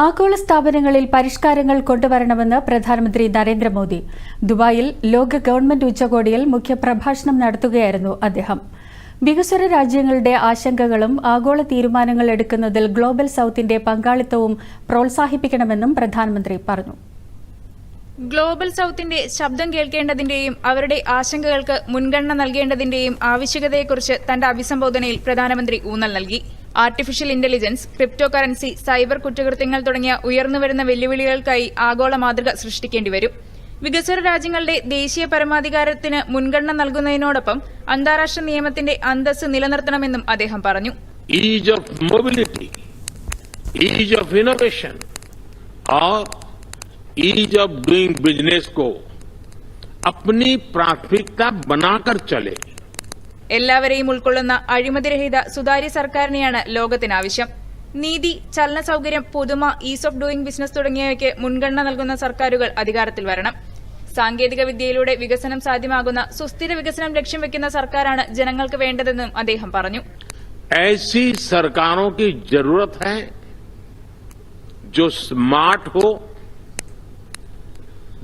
ആഗോള സ്ഥാപനങ്ങളിൽ പരിഷ്കാരങ്ങൾ കൊണ്ടുവരണമെന്ന് പ്രധാനമന്ത്രി നരേന്ദ്രമോദി. ദുബായിൽ ലോക ഗവൺമെന്റ് ഉച്ചകോടിയിൽ മുഖ്യപ്രഭാഷണം നടത്തുകയായിരുന്നു അദ്ദേഹം. വികസ്വര രാജ്യങ്ങളുടെ ആശങ്കകളും ആഗോള തീരുമാനങ്ങൾ എടുക്കുന്നതിൽ ഗ്ലോബൽ സൌത്തിന്റെ പങ്കാളിത്തവും പ്രോത്സാഹിപ്പിക്കണമെന്നും പ്രധാനമന്ത്രി പറഞ്ഞു. ഗ്ലോബൽ സൌത്തിന്റെ ശബ്ദം കേൾക്കേണ്ടതിന്റെയും അവരുടെ ആശങ്കകൾക്ക് മുൻഗണന നൽകേണ്ടതിന്റെയും ആവശ്യകതയെക്കുറിച്ച് തന്റെ അഭിസംബോധനയിൽ പ്രധാനമന്ത്രി ഊന്നൽ നൽകി. artificial intelligence cryptocurrency cyber കുറ്റകൃത്യങ്ങൾ തുടങ്ങിയ ഉയർന്നുവരുന്ന വെല്ലുവിളികൾക്കായി ആഗോള മാതൃക സൃഷ്ടിക്കേണ്ടിവരും വികസ്വര രാജ്യങ്ങളുടെ ദേശീയ പരമാധികാരത്തിന് മുൻഗണന നൽകുന്നതിനോടൊപ്പം അന്താരാഷ്ട്ര നിയമത്തിന്റെ അന്തസ്സ് നിലനിർത്തണമെന്നും അദ്ദേഹം പറഞ്ഞു ease of mobility, ease of innovation और ease of doing business को अपनी प्राथमिकता बनाकर चले എല്ലാവരെയും ഉൾക്കൊള്ളുന്ന അഴിമതിരഹിത സുതാര്യ സർക്കാരിനെയാണ് ലോകത്തിനാവശ്യം നീതി ചലന സൌകര്യം പുതുമ ഈസ് ഓഫ് ഡൂയിങ് ബിസിനസ് തുടങ്ങിയവയ്ക്ക് മുൻഗണന നൽകുന്ന സർക്കാരുകൾ അധികാരത്തിൽ വരണം സാങ്കേതിക വിദ്യയിലൂടെ വികസനം സാധ്യമാകുന്ന സുസ്ഥിര വികസനം ലക്ഷ്യം വെക്കുന്ന സർക്കാരാണ് ജനങ്ങൾക്ക് വേണ്ടതെന്നും അദ്ദേഹം പറഞ്ഞു ऐसी सरकारों की जरूरत है जो स्मार्ट हो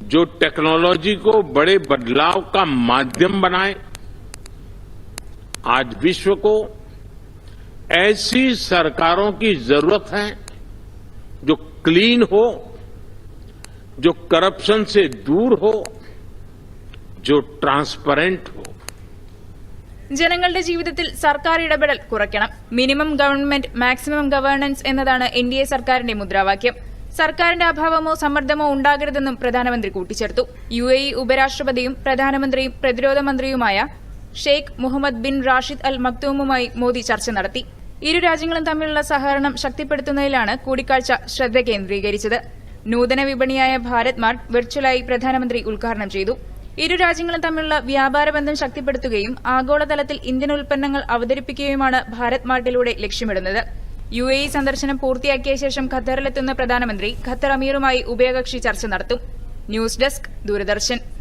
जो टेक्नोलॉजी को बड़े बदलाव का माध्यम बनाए आज विश्व को ऐसी सरकारों की जरूरत है जो क्लीन हो जो करप्शन से दूर हो जो ट्रांसपेरेंट हो ജനങ്ങളുടെ ജീവിതത്തിൽ സർക്കാർ ഇടപെടൽ കുറയ്ക്കണം മിനിമം ഗവൺമെന്റ് മാക്സിമം ഗവേണൻസ് എന്നതാണ് എൻ ഡി എ സർക്കാരിന്റെ മുദ്രാവാക്യം സർക്കാരിന്റെ അഭാവമോ സമ്മർദ്ദമോ ഉണ്ടാകരുതെന്നും പ്രധാനമന്ത്രി കൂട്ടിച്ചേർത്തു യു എ ഇ ഉപരാഷ്ട്രപതിയും പ്രധാനമന്ത്രിയും പ്രതിരോധ മന്ത്രിയുമായ Sheikh Mohammed bin Rashid Al മക്തൂമുമായി Modi ചർച്ച നടത്തി. ഇരു രാജ്യങ്ങളും തമ്മിലുള്ള സഹകരണം ശക്തിപ്പെടുത്തുന്നതിലാണ് കൂടിക്കാഴ്ച ശ്രദ്ധ കേന്ദ്രീകരിച്ചത്. നൂതന വിപണിയായ ഭാരത് മാർട്ട് വെർച്വലായി പ്രധാനമന്ത്രി ഉദ്ഘാടനം ചെയ്തു. ഇരു രാജ്യങ്ങളും തമ്മിലുള്ള വ്യാപാര ബന്ധം ശക്തിപ്പെടുത്തുകയും ആഗോളതലത്തിൽ ഇന്ത്യൻ ഉൽപ്പന്നങ്ങൾ അവതരിപ്പിക്കുകയുമാണ് ഭാരത് മാർട്ടിലൂടെ ലക്ഷ്യമിടുന്നത്. യു എ ഇ സന്ദർശനം പൂർത്തിയാക്കിയ ശേഷം ഖത്തറിലെത്തുന്ന പ്രധാനമന്ത്രി ഖത്തർ അമീറുമായി ഉഭയകക്ഷി ചർച്ച നടത്തും. News desk Doordarshan.